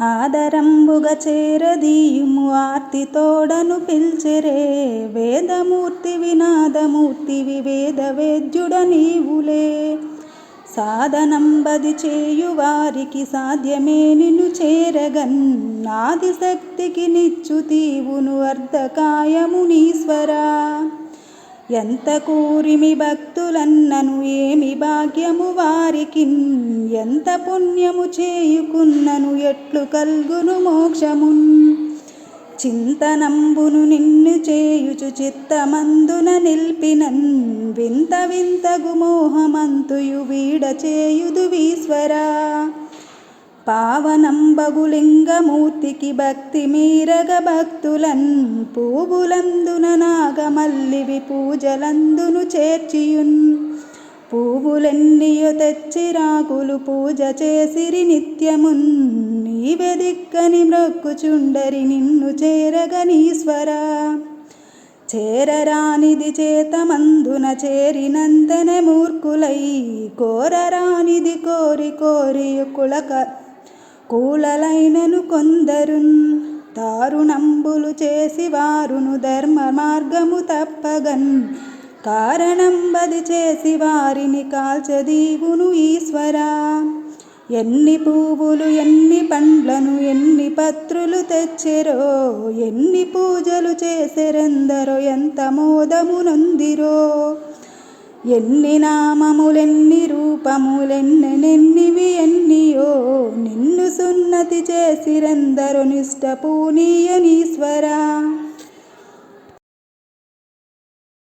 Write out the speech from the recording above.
ఆదరంబుగ చేరదీయుము ఆర్తి తోడను పిల్చెరే. వేదమూర్తి వినాదమూర్తి వేద వేద్యుడ నీవులే. సాధనంబది చేయు వారికి సాధ్యమే నిన్ను చేరగన్. నాది శక్తికి నిచ్చు తీవును అర్ధకాయము నీశ్వరా ఎంత కూరిమి భక్తులన్నను ఏమి భాగ్యము వారికి ఎంత పుణ్యము చేయుకున్నను ఎట్లు కల్గును మోక్షమున్? చింతనంబును నిన్ను చేయుచు చిత్తమందున నిల్పినన్. వింత వింతగు మోహమంతుయు వీడ చేయుదు వీశ్వరా పావనంబగులింగమూర్తికి భక్తి మీరగ భక్తులన్ పూవులందున నాగమల్లివి పూజలందును చేర్చియున్. పూవులెన్నియో తెచ్చి రాకులు పూజ చేసిరి నిత్యమున్. నీవే దిక్కని మ్రొక్కుచుండరి నిన్ను చేరగనీశ్వరా చేరరానిది చేతమందున చేరినంతనే మూర్ఖులై కోరరానిది కోరి కోరి కులక కూలలైనను కొందరున్ దారుణంబులు చేసి వారును ధర్మ మార్గము తప్పగన్. కారణం బది చేసి వారిని కాల్చదీవును ఈశ్వరా. ఎన్ని పువ్వులు ఎన్ని పండ్లను ఎన్ని పత్రులు తెచ్చెరో ఎన్ని పూజలు చేసెరెందరో ఎంత మోదమునొందిరో ఎన్ని నామములెన్ని రూపములెన్నెన్నెన్నివి ఎన్నియో నిన్ను సున్నతి చేసిరందరు నిష్ట పూనీయనీశ్వరా.